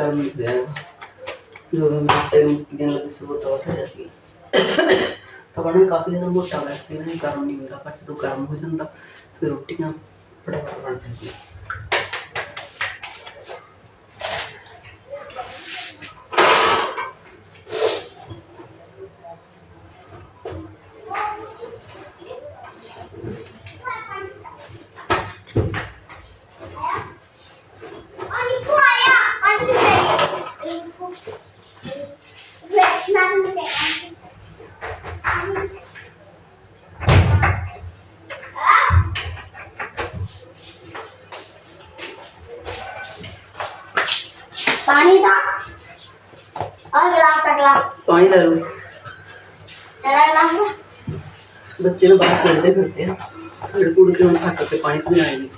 ਵਜੇ ਕੋਲ ਹੋਏ ਨਹੀਂ ਹੋਇਆ ਜਦੋਂ ਮੈਂ ਟਾਈਮ ਦੇਣ ਲੱਗੀ ਸੀ ਉਹ ਤਾਂ ਹੋ ਸੀ ਤਾਂ ਕਾਫੀ ਜ਼ਿਆਦਾ ਮੋਟਾ ਹੋਇਆ ਸੀ ਨਾ ਗਰਮ ਨਹੀਂ ਹੁੰਦਾ, ਪਰ ਜਦੋਂ ਗਰਮ ਹੋ ਜਾਂਦਾ, ਫਿਰ ਰੋਟੀਆਂ ਫਟਾਫਟ ਬਣ ਜਾਂਦੀਆਂ। ਬੱਚੇ ਬਾਹਰ ਖੇਡਦੇ ਫਿਰਦੇ ਆ ਫਿਰ ਕੁੜੀ ਤੇ ਹੁਣ ਘੱਟ ਕੇ ਪਾਣੀ ਪੀਣ ਆਏਗੀ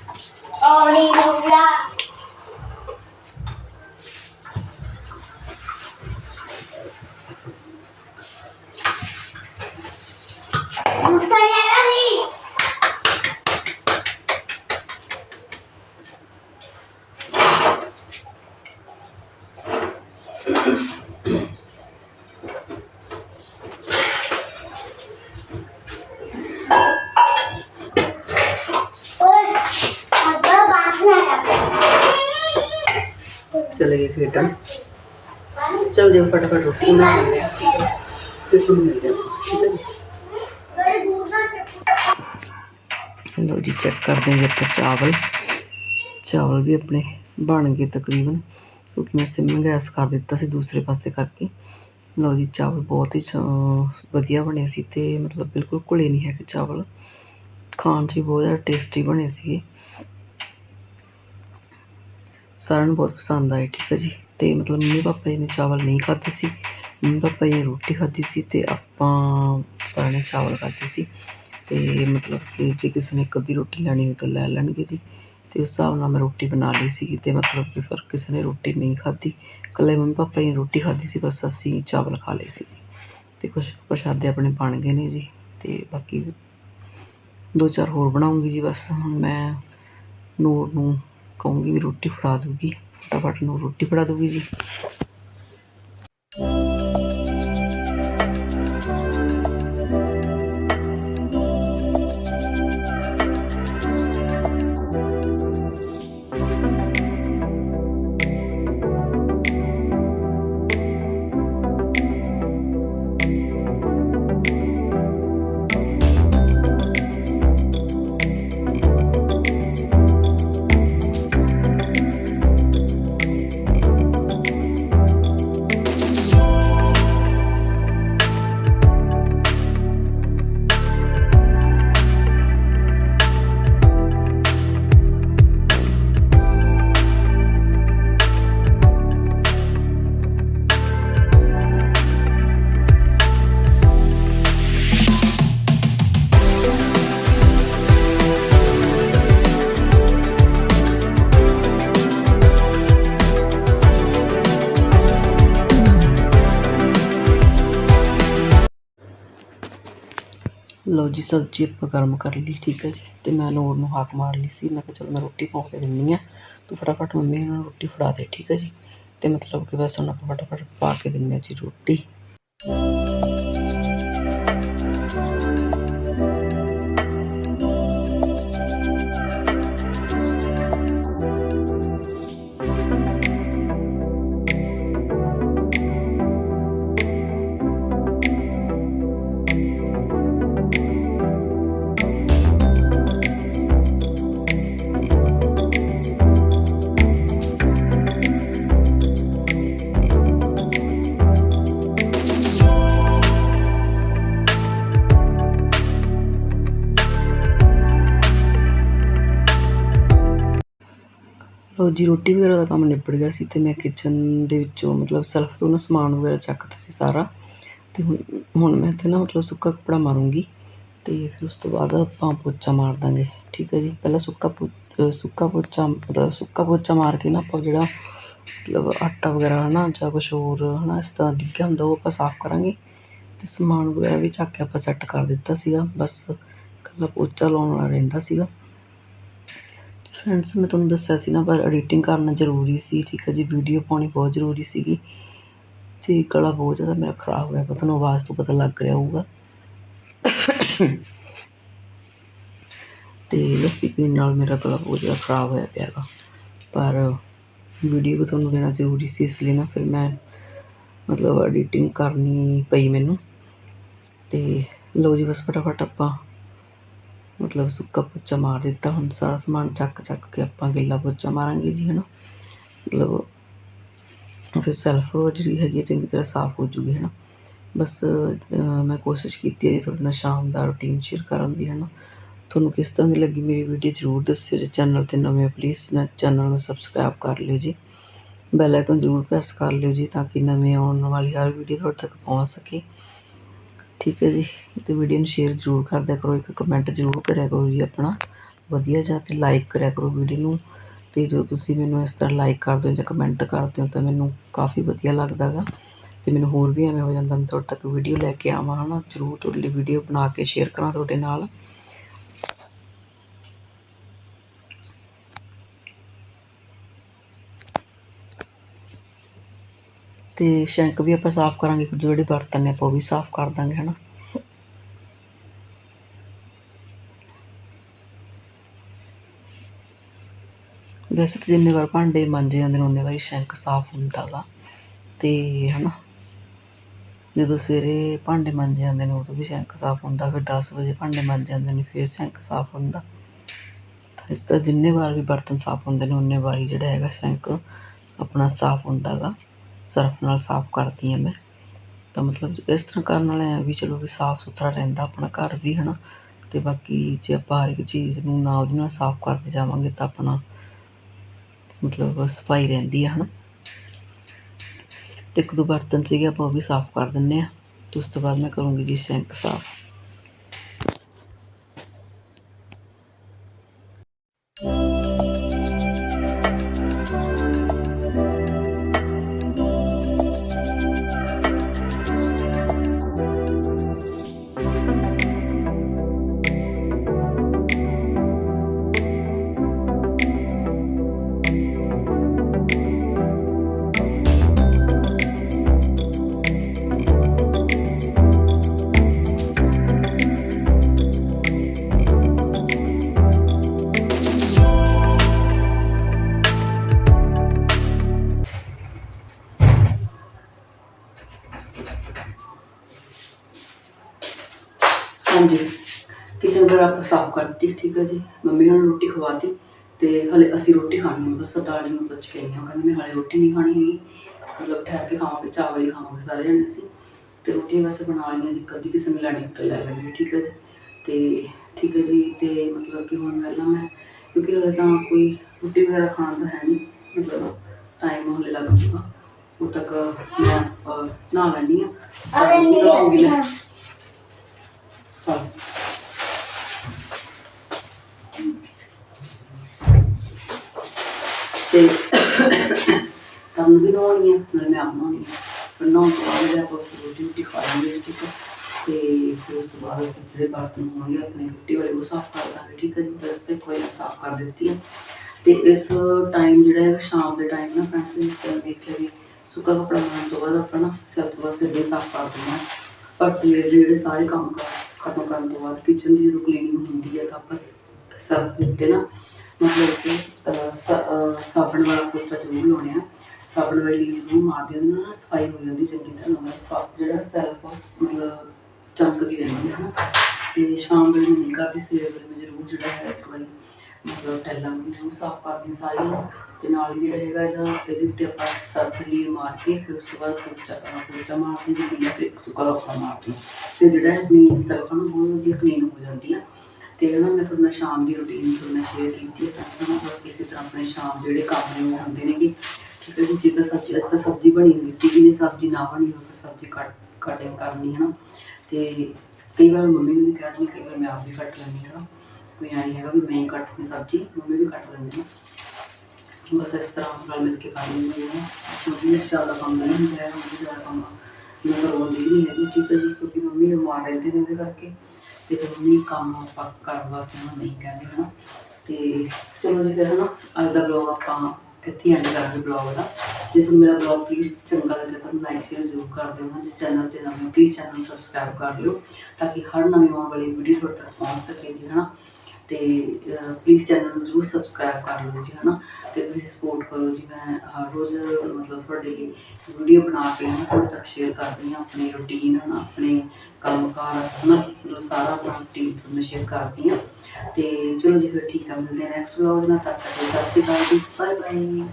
ਔੜੀ ਮੁੰਡਾ ਮੁੰਡਾ ਯਾਰ ਨਹੀਂ ਮਿਲਦੇ ਆ ਠੀਕ ਹੈ ਜੀ मेरे दूसरा ਲਓ ਜੀ ਚੈੱਕ ਕਰਦੇ ਹਾਂ ਜੀ ਆਪਾਂ ਚਾਵਲ ਚਾਵਲ ਵੀ ਆਪਣੇ ਬਣ ਗਏ ਤਕਰੀਬਨ ਕਿਉਂਕਿ ਮੈਂ ਸਿਮ ਗੈਸ ਕਰ ਦਿੱਤਾ ਸੀ ਦੂਸਰੇ ਪਾਸੇ ਕਰਕੇ ਲਓ ਜੀ ਚਾਵਲ ਬਹੁਤ ਹੀ ਚ- ਵਧੀਆ ਬਣੇ ਸੀ ਤੇ ਮਤਲਬ ਬਿਲਕੁਲ ਘੁਲੇ ਨਹੀਂ ਹੈਗੇ ਚਾਵਲ ਖਾਣ 'ਚ ਵੀ ਬਹੁਤ ਜ਼ਿਆਦਾ ਟੇਸਟੀ ਬਣੇ ਸੀਗੇ ਸਾਰਿਆਂ ਨੂੰ ਬਹੁਤ ਪਸੰਦ ਆਏ, ਠੀਕ ਹੈ ਜੀ? ਤੇ ਮਤਲਬ ਮੰਮੀ ਪਾਪਾ ਜੀ ਨੇ ਚਾਵਲ ਨਹੀਂ ਖਾਧੇ ਸੀ। ਮੰਮੀ ਪਾਪਾ ਜੀ ਨੇ ਰੋਟੀ ਖਾਧੀ ਸੀ ਤੇ ਆਪਾਂ ਸਾਰਿਆਂ ਨੇ ਚਾਵਲ ਖਾਧੇ ਸੀ। ਤੇ ਮਤਲਬ ਕਿ ਜੇ ਕਿਸੇ ਨੇ ਕਦੀ ਰੋਟੀ ਲੈਣੀ ਹੋਵੇ ਤਾਂ ਲੈ ਲੈਣਗੇ ਜੀ। ਤੇ ਉਸ ਹਿਸਾਬ ਨਾਲ ਮੈਂ ਰੋਟੀ ਬਣਾ ਲਈ ਸੀ ਤੇ ਮਤਲਬ ਕਿ ਫਿਰ ਕਿਸੇ ਨੇ ਰੋਟੀ ਨਹੀਂ ਖਾਧੀ। ਇਕੱਲੇ ਮੰਮੀ ਪਾਪਾ ਜੀ ਨੇ ਰੋਟੀ ਖਾਧੀ ਸੀ, ਬਸ ਅਸੀਂ ਚਾਵਲ ਖਾ ਲਏ ਸੀ ਜੀ। ਤੇ ਕੁਝ ਪ੍ਰਸ਼ਾਦੇ ਆਪਣੇ ਬਣ ਗਏ ਨੇ ਜੀ ਤੇ ਬਾਕੀ ਦੋ ਚਾਰ ਹੋਰ ਬਣਾਉਂਗੀ ਜੀ ਬਸ। ਹੁਣ ਮੈਂ ਨੂਰ ਨੂੰ ਕਹੂੰਗੀ ਵੀ ਰੋਟੀ ਫੜਾ ਦੂਗੀ ਫਟਾਫਟ ਨੂੰ ਰੋਟੀ ਫੜਾ ਦੂਗੀ ਜੀ। ਲਓ ਜੀ, ਸਬਜ਼ੀ ਆਪਾਂ ਗਰਮ ਕਰ ਲਈ, ਠੀਕ ਹੈ ਜੀ। ਤੇ ਮੈਂ ਨੂਰ ਨੂੰ ਹਾਕ ਮਾਰ ਲਈ ਸੀ। ਮੈਂ ਕਿਹਾ ਚਲ ਮੈਂ ਰੋਟੀ ਪਾ ਕੇ ਦਿੰਨੀ ਆ। ਤੂੰ ਫਟਾਫਟ ਮੰਮੀ ਨੂੰ ਰੋਟੀ ਫੜਾ ਦੇ, ਠੀਕ ਹੈ ਜੀ। ਤੇ ਮਤਲਬ ਕਿ ਬਸ ਹੁਣ ਆਪਾਂ ਫਟਾਫਟ ਪਾ ਕੇ ਦਿੰਨੇ ਆ ਜੀ ਰੋਟੀ। ਲਓ ਜੀ ਰੋਟੀ ਵਗੈਰਾ ਦਾ ਕੰਮ ਨਿਬੜ ਗਿਆ ਸੀ ਅਤੇ ਮੈਂ ਕਿਚਨ ਦੇ ਵਿੱਚੋਂ ਮਤਲਬ ਸੈਲਫ ਤੋਂ ਨਾ ਸਮਾਨ ਵਗੈਰਾ ਚੱਕਤਾ ਸੀ ਸਾਰਾ। ਅਤੇ ਹੁਣ ਹੁਣ ਮੈਂ ਤੇ ਨਾ ਮਤਲਬ ਸੁੱਕਾ ਕੱਪੜਾ ਮਾਰੂੰਗੀ ਅਤੇ ਫਿਰ ਉਸ ਤੋਂ ਬਾਅਦ ਆਪਾਂ ਪੋਚਾ ਮਾਰ ਦਾਂਗੇ, ਠੀਕ ਹੈ ਜੀ? ਪਹਿਲਾਂ ਸੁੱਕਾ ਪੋ- ਸੁੱਕਾ ਪੋਚਾ, ਮਤਲਬ ਸੁੱਕਾ ਪੋਚਾ ਮਾਰ ਕੇ ਨਾ ਆਪਾਂ ਜਿਹੜਾ ਮਤਲਬ ਆਟਾ ਵਗੈਰਾ ਹੈ ਨਾ ਜਾਂ ਕੁਛ ਹੋਰ ਹੈ ਨਾ ਇਸ ਤਰ੍ਹਾਂ ਡਿੱਗਿਆ ਹੁੰਦਾ ਉਹ ਆਪਾਂ ਸਾਫ਼ ਕਰਾਂਗੇ। ਅਤੇ ਸਮਾਨ ਵਗੈਰਾ ਵੀ ਚੱਕ ਕੇ ਆਪਾਂ ਸੈੱਟ ਕਰ ਦਿੱਤਾ ਸੀਗਾ, ਬਸ ਇਕੱਲਾ ਪੋਚਾ ਲਾਉਣ ਵਾਲਾ ਰਹਿੰਦਾ ਸੀਗਾ। ਫਰੈਂਡਸ ਮੈਂ ਤੁਹਾਨੂੰ ਦੱਸਿਆ ਸੀ ਨਾ, ਪਰ ਐਡੀਟਿੰਗ ਕਰਨਾ ਜ਼ਰੂਰੀ ਸੀ, ਠੀਕ ਹੈ ਜੀ ਵੀਡੀਓ ਪਾਉਣੀ ਬਹੁਤ ਜ਼ਰੂਰੀ ਸੀਗੀ ਤੇ ਗਲਾ ਬਹੁਤ ਜ਼ਿਆਦਾ ਮੇਰਾ ਖਰਾਬ ਹੋਇਆ ਪਿਆ, ਤੁਹਾਨੂੰ ਆਵਾਜ਼ ਤੋਂ ਪਤਾ ਲੱਗ ਰਿਹਾ ਹੋਊਗਾ। ਤੇ ਲੱਸੀ ਪੀਣ ਨਾਲ ਮੇਰਾ ਗਲਾ ਬਹੁਤ ਜ਼ਿਆਦਾ ਖਰਾਬ ਹੋਇਆ ਪਿਆ ਗਾ ਪਰ ਵੀਡੀਓ ਤੁਹਾਨੂੰ ਦੇਣਾ ਜ਼ਰੂਰੀ ਸੀ, ਇਸ ਲਈ ਨਾ ਫਿਰ ਮੈਂ ਮਤਲਬ ਐਡੀਟਿੰਗ ਕਰਨੀ ਪਈ ਮੈਨੂੰ। ਤੇ ਲੋ ਜੀ, ਬਸ ਫਟਾਫਟ ਆਪਾਂ ਮਤਲਬ ਸੁੱਕਾ ਪੋਚਾ ਮਾਰ ਦਿੱਤਾ, ਹੁਣ ਸਾਰਾ ਸਮਾਨ ਚੱਕ ਚੱਕ ਕੇ ਆਪਾਂ ਗਿੱਲਾ ਪੋਚਾ ਮਾਰਾਂਗੇ ਜੀ, ਹਨਾ? ਮਤਲਬ ਫਿਰ ਸੈਲਫ ਜਿਹੜੀ ਹੈਗੀ ਹੈ ਚੰਗੀ ਤਰ੍ਹਾਂ ਸਾਫ਼ ਹੋ ਜੂਗੀ, ਹਨਾ? ਬਸ ਮੈਂ ਕੋਸ਼ਿਸ਼ ਕੀਤੀ ਹੈ ਜੀ ਤੁਹਾਡੇ ਨਾਲ ਸ਼ਾਮ ਦਾ ਰੂਟੀਨ ਸ਼ੇਅਰ ਕਰਨ ਦੀ, ਹਨਾ? ਤੁਹਾਨੂੰ ਕਿਸ ਤਰ੍ਹਾਂ ਦੀ ਲੱਗੀ ਮੇਰੀ ਵੀਡੀਓ ਜ਼ਰੂਰ ਦੱਸਿਓ ਜੇ ਚੈਨਲ ਤੇ ਨਵੇਂ ਹੋ ਪਲੀਜ਼ ਚੈਨਲ ਨੂੰ ਸਬਸਕ੍ਰਾਈਬ ਕਰ ਲਿਓ ਜੀ। ਬੈਲ ਆਈਕਨ ਜ਼ਰੂਰ ਪ੍ਰੈਸ ਕਰ ਲਿਓ ਜੀ, ਤਾਂ ਕਿ ਨਵੇਂ ਆਉਣ ਵਾਲੀ ਹਰ ਵੀਡੀਓ ਤੁਹਾਡੇ ਤੱਕ ਪਹੁੰਚ ਸਕੇ। ਠੀਕ ਹੈ ਜੀ। ਤੇ ਵੀਡੀਓ ਨੂੰ ਸ਼ੇਅਰ ਜ਼ਰੂਰ ਕਰਦਿਆ ਕਰੋ। ਇੱਕ ਕਮੈਂਟ ਜ਼ਰੂਰ ਕਰਿਆ ਕਰੋ ਜੀ ਆਪਣਾ। ਵਧੀਆ ਜਿਹਾ ਤੇ ਲਾਈਕ ਕਰਿਆ ਕਰੋ ਵੀਡੀਓ ਨੂੰ। ਤੇ ਜੋ ਤੁਸੀਂ ਮੈਨੂੰ ਇਸ ਤਰ੍ਹਾਂ ਲਾਈਕ ਕਰਦੇ ਹੋ ਜਾਂ ਕਮੈਂਟ ਕਰਦੇ ਹੋ ਤਾਂ ਮੈਨੂੰ ਕਾਫੀ ਵਧੀਆ ਲੱਗਦਾ ਗਾ। ਤੇ ਮੈਨੂੰ ਹੋਰ ਵੀ ਐਵੇਂ ਹੋ ਜਾਂਦਾ, ਮੈਂ ਤੁਹਾਡੇ ਤੱਕ ਵੀਡੀਓ ਲੈ ਕੇ ਆਵਾਂ, ਹਨਾ। ਜ਼ਰੂਰ ਤੁਹਾਡੇ ਲਈ ਵੀਡੀਓ ਬਣਾ ਕੇ ਸ਼ੇਅਰ ਕਰਾਂ ਤੁਹਾਡੇ ਨਾਲ। ਤੇ ਸ਼ੈਂਕ ਵੀ ਆਪਾਂ ਸਾਫ਼ ਕਰਾਂਗੇ ਕੁਝ ਜਿਹੜੇ ਬਰਤਨ ਨੇ ਆਪਾਂ ਉਹ ਵੀ ਸਾਫ਼ ਕਰ ਦਾਂਗੇ, ਹਨਾ। ਵੈਸੇ ਤਾਂ ਜਿੰਨੇ ਵਾਰ ਭਾਂਡੇ ਮਾਂਜੇ ਜਾਂਦੇ ਨੇ ਉਨੇ ਵਾਰੀ ਸ਼ੈਂਕ ਸਾਫ਼ ਹੁੰਦਾ ਗਾ। ਤੇ, ਹਨਾ, ਜਦੋਂ ਸਵੇਰੇ ਭਾਂਡੇ ਮਾਂਜੇ ਜਾਂਦੇ ਨੇ, ਉਦੋਂ ਵੀ ਸ਼ੈਂਕ ਸਾਫ਼ ਹੁੰਦਾ, ਫਿਰ 10 ਵਜੇ ਭਾਂਡੇ ਮਾਂਜੇ ਜਾਂਦੇ ਨੇ, ਫਿਰ ਸ਼ੈਂਕ ਸਾਫ਼ ਹੁੰਦਾ। ਤਾਂ ਇਸ ਤਰ੍ਹਾਂ ਜਿੰਨੇ ਵਾਰ ਵੀ ਬਰਤਨ ਸਾਫ਼ ਹੁੰਦੇ ਨੇ ਉਨੇ ਵਾਰੀ ਜਿਹੜਾ ਹੈਗਾ ਸ਼ੈਂਕ ਆਪਣਾ ਸਾਫ਼ ਹੁੰਦਾ ਗਾ। ਸਰਫ ਨਾਲ ਸਾਫ਼ ਕਰਦੀ ਹਾਂ ਮੈਂ। ਤਾਂ ਮਤਲਬ ਇਸ ਤਰ੍ਹਾਂ ਕਰਨ ਨਾਲ ਐਂ ਵੀ ਚਲੋ ਵੀ ਸਾਫ਼ ਸੁਥਰਾ ਰਹਿੰਦਾ ਆਪਣਾ ਘਰ ਵੀ, ਹਨਾ। ਤੇ ਬਾਕੀ ਜੇ ਆਪਾਂ ਹਰ ਇੱਕ ਚੀਜ਼ ਨੂੰ ਨਾ ਉਹਦੇ ਨਾਲ ਸਾਫ਼ ਕਰਦੇ ਜਾਵਾਂਗੇ ਤਾਂ ਆਪਣਾ ਮਤਲਬ ਸਫ਼ਾਈ ਰਹਿੰਦੀ ਹੈ ਹਨਾ। ਤੇ ਇੱਕ ਦੋ ਬਰਤਨ ਸੀਗੇ ਆਪਾਂ ਉਹ ਵੀ ਸਾਫ਼ ਕਰ ਦਿੰਨੇ ਆ ਤੇ ਉਸ ਤੋਂ ਬਾਅਦ ਮੈਂ ਕਰੂੰਗੀ ਜੀ ਸਿੰਕ ਸਾਫ਼। ਠੀਕ ਹੈ ਜੀ। ਮੰਮੀ ਨੂੰ ਰੋਟੀ ਖਵਾਤੀ ਤੇ ਹਲੇ ਅਸੀਂ ਰੋਟੀ ਖਾਣੀ ਹੈ। ਬਸ ਸਰਦਾਰ ਜੀ ਨੂੰ ਪੁੱਛ ਕੇ ਆਈ ਹਾਂ। ਕਹਿੰਦੇ ਮੈਂ ਹਲੇ ਰੋਟੀ ਨਹੀਂ ਖਾਣੀ ਹੈਗੀ। ਮਤਲਬ ਠਹਿਰ ਕੇ ਖਾਵਾਂਗੇ ਚਾਵਲ ਹੀ ਖਾਵਾਂਗੇ ਸਾਰੇ ਜਣੇ ਅਸੀਂ। ਤੇ ਰੋਟੀ ਵੈਸੇ ਬਣਾ ਲਈਆਂ ਜੀ। ਕਦੀ ਕਿਸੇ ਨੇ ਲੈਣੀ ਤਾਂ ਲੈ ਲੈਣੀ ਠੀਕ ਹੈ ਤੇ ਠੀਕ ਹੈ ਜੀ ਤੇ ਮਤਲਬ ਕਿ ਹੁਣ ਪਹਿਲਾਂ ਮੈਂ ਕਿਉਂਕਿ ਹਲੇ ਤਾਂ ਕੋਈ ਰੋਟੀ ਵਗੈਰਾ ਖਾਣ ਦਾ ਹੈ ਨਹੀਂ। ਮਤਲਬ ਟਾਈਮ ਹਲੇ ਲੱਗ ਜੂਗਾ ਉਦੋਂ ਤੱਕ ਮੈਂ ਨਹਾ ਲੈਣੀ ਆ ਅਰੇ ਮੈਂ। ਨਹੀਂ। ਹਾਂ। ਤੇ ਤੁਹਾਨੂੰ ਵੀ ਨਹਾਉਣੀ ਹੈ ਨਾਲੇ ਮੈਂ ਆਪ ਨਹਾਉਣੀ ਹੈ ਫਿਰ ਨਹਾਉਣ ਤੋਂ ਬਾਅਦ ਜਾ ਕੇ ਰੋਟੀ ਰੋਟੀ ਖਾ ਲਾਂਗੇ ਠੀਕ ਹੈ ਤੇ ਫਿਰ ਉਸ ਤੋਂ ਬਾਅਦ ਜਿਹੜੇ ਬਰਤਨ ਹੋਣਗੇ ਆਪਣੇ ਰੋਟੀ ਵਾਲੇ ਉਹ ਸਾਫ਼ ਕਰ ਦਾਂਗੇ, ਠੀਕ ਹੈ ਜੀ। ਬਸ ਤੇ ਕੋਈ ਸਾਫ਼ ਕਰ ਦਿੱਤੀ ਹੈ ਤੇ ਇਸ ਟਾਈਮ ਜਿਹੜਾ ਹੈ ਸ਼ਾਮ ਦੇ ਟਾਈਮ ਨਾ ਫਰੈਂਡਸ ਇਸ ਦੇਖਿਆ ਵੀ ਸੁੱਕਾ ਕੱਪੜਾ ਲਾਉਣ ਤੋਂ ਬਾਅਦ ਆਪਾਂ ਨਾ ਸਿਰ ਤੋਂ ਬਸ ਸਾਫ਼ ਕਰ ਦਿੰਦੇ ਹਾਂ। ਪਰ ਸਵੇਰ ਜਿਹੜੇ ਸਾਰੇ ਕੰਮ ਖਤਮ ਕਰਨ ਤੋਂ ਬਾਅਦ ਕਿਚਨ ਦੀ ਜਦੋਂ ਕਲੀਨਿੰਗ ਹੁੰਦੀ ਹੈ, ਤਾਂ ਆਪਾਂ ਸਰਫ ਦੇ ਨਾ ਮਤਲਬ ਕਿ ਅਹ, ਸਾਬਣ ਵਾਲਾ ਪੋਚਾ ਜ਼ਰੂਰ ਲਾਉਣੇ ਆ ਸਾਬਣ ਵਾਲੀ ਜ਼ਰੂਰ ਮਾਰਦੇ ਉਹਦੇ ਨਾਲ ਨਾ ਸਫ਼ਾਈ ਹੋ ਜਾਂਦੀ ਚੰਗੀ ਤਰ੍ਹਾਂ ਨਾਲ। ਜਿਹੜਾ ਸੈਲਫ ਮਤਲਬ ਚਮਕਦੀ ਰਹਿੰਦੀ ਹੈ ਨਾ। ਤੇ ਸ਼ਾਮ ਵੇਲੇ ਮੈਂ ਨਹੀਂ ਕਰਦੀ ਸਵੇਰੇ ਵੇਲੇ ਮੈਂ ਜ਼ਰੂਰ ਜਿਹੜਾ ਹੈ ਇੱਕ ਵਾਰੀ ਮਤਲਬ ਟੈਲਾਂ ਨੂੰ ਜ਼ਰੂਰ ਸਾਫ਼ ਕਰਦੀ ਸਾਰੀਆਂ। ਤੇ ਨਾਲ ਜਿਹੜਾ ਹੈਗਾ ਇਹਦਾ ਇਹਦੇ ਉੱਤੇ ਆਪਾਂ ਸਰਫ ਲੀਰ ਮਾਰ ਕੇ ਫਿਰ ਉਸ ਤੋਂ ਬਾਅਦ ਪੋਚਾ ਅਹ, ਪੋਚਾ ਮਾਰਦੀ ਹਾਂ ਫਿਰ ਸੁੱਕਾ ਕੱਪੜਾ ਮਾਰਦੀ ਹਾਂ ਤੇ ਜਿਹੜਾ ਆਪਣੀ ਸੈਲਫ ਨੂੰ ਬਹੁਤ ਵਧੀਆ ਕਲੀਨ ਹੋ ਜਾਂਦੀ ਆ। ਤੇ ਨਾ ਮੈਂ ਤੁਹਾਡੇ ਨਾਲ ਸ਼ਾਮ ਦੀ ਰੁਟੀਨ ਤੁਹਾਡੇ ਨਾਲ ਸ਼ੇਅਰ ਕੀਤੀ ਹੈ ਤਾਂ ਨਾ ਬਸ ਇਸੇ ਤਰ੍ਹਾਂ ਆਪਣੇ ਸ਼ਾਮ ਦੇ ਜਿਹੜੇ ਕੰਮ ਨੇ ਉਹ ਹੁੰਦੇ ਨੇਗੇ ਠੀਕ ਹੈ ਜੀ ਜਿੱਦਾਂ ਸਬਜ਼ੀ ਇਸ ਤਾਂ ਸਬਜ਼ੀ ਬਣੀ ਹੋਈ ਸੀ ਜੇ ਸਬਜ਼ੀ ਨਾ ਬਣੀ ਹੋਵੇ ਫਿਰ ਸਬਜ਼ੀ ਕੱਟ ਕਟਿੰਗ ਕਰਨੀ ਹੈ ਨਾ ਤੇ ਕਈ ਵਾਰ ਮੰਮੀ ਨੂੰ ਵੀ ਕਹਿ ਦਿੰਦੀ ਕਈ ਵਾਰ ਮੈਂ ਆਪ ਵੀ ਕੱਟ ਲੈਂਦੀ ਹਾਂ ਨਾ ਕੋਈ ਐਂ ਨਹੀਂ ਹੈਗਾ ਵੀ ਮੈਂ ਹੀ ਕੱਟਦੀ ਸਬਜ਼ੀ ਮੰਮੀ ਵੀ ਕੱਟ ਲੈਂਦੀ ਹੈ ਬਸ ਇਸ ਤਰ੍ਹਾਂ ਨਾਲ ਮਿਲ ਕੇ ਕਰ ਲੈਂਦੀ ਹਾਂ ਕਿਉਂਕਿ ਇਹ ਜ਼ਿਆਦਾ ਕੰਮ ਨਹੀਂ ਹੁੰਦਾ ਹੈ ਮੰਮੀ ਜ਼ਿਆਦਾ ਕੰਮ ਮੈਂ ਕਰਵਾਉਂਦੀ ਨਹੀਂ ਹੈਗੀ ਠੀਕ ਹੈ ਜੀ ਕਿਉਂਕਿ ਮੰਮੀ ਬਿਮਾਰ ਰਹਿੰਦੇ ਨੇ ਉਹਦੇ ਕਰਕੇ ਤੇ ਫਿਰ ਮੰਮੀ ਕੰਮ ਆਪਾਂ ਕਰਨ ਵਾਸਤੇ ਉਹਨਾਂ ਨਹੀਂ ਕਹਿੰਦੇ, ਹਨਾ? ਤੇ ਚਲੋ ਜੀ ਫਿਰ, ਹਨਾ? ਅੱਜ ਦਾ ਬਲੌਗ ਆਪਾਂ ਇੱਥੇ ਐਂਡ ਕਰਦੇ ਬਲੌਗ ਦਾ। ਜੇ ਤੁਹਾਨੂੰ ਮੇਰਾ ਬਲੌਗ ਪਲੀਜ਼ ਚੰਗਾ ਲੱਗੇ ਤਾਂ ਲਾਈਕ ਸ਼ੇਅਰ ਜ਼ਰੂਰ ਕਰ ਦਿਓ ਹਾਂ ਜੇ ਚੈਨਲ ਤੇ ਨਵੇਂ ਪਲੀਜ਼ ਚੈਨਲ ਨੂੰ ਸਬਸਕ੍ਰਾਈਬ ਕਰ ਲਿਓ, ਤਾਂ ਕਿ ਹਰ ਨਵੀਂ ਆਉਣ ਵਾਲੀ ਵੀਡੀਓ ਤੁਹਾਡੇ ਤੱਕ ਪਹੁੰਚ ਸਕੇ ਜੀ, ਹਨਾ? ਤੇ ਪਲੀਜ਼ ਚੈਨਲ ਨੂੰ ਜ਼ਰੂਰ ਸਬਸਕ੍ਰਾਈਬ ਕਰ ਲਓ ਜੀ, ਹਨਾ? ਤੇ ਤੁਸੀਂ ਸਪੋਰਟ ਕਰੋ ਜੀ, ਮੈਂ ਹਰ ਰੋਜ਼, ਮਤਲਬ ਤੁਹਾਡੇ ਲਈ ਵੀਡੀਓ ਬਣਾ ਕੇ ਹਨਾ ਤੁਹਾਡੇ ਤੱਕ ਸ਼ੇਅਰ ਕਰਦੀ ਹਾਂ, ਆਪਣੀ ਰੁਟੀਨ ਹਨਾ? ਆਪਣੇ ਕੰਮਕਾਰ, ਹਨਾ? ਸਾਰਾ ਆਪਣਾ ਰੁਟੀਨ ਤੁਹਾਨੂੰ ਸ਼ੇਅਰ ਕਰਦੀ ਹਾਂ। ਤੇ ਚਲੋ ਜੀ, ਫਿਰ ਠੀਕ ਆ, ਮਿਲਦੇ ਹਾਂ ਨੈਕਸਟ ਵਲੌਗ ਨਾਲ, ਤਦ ਤੱਕ ਸਤਿ ਸ਼੍ਰੀ ਅਕਾਲ ਜੀ ਬਾਏ ਬਾਏ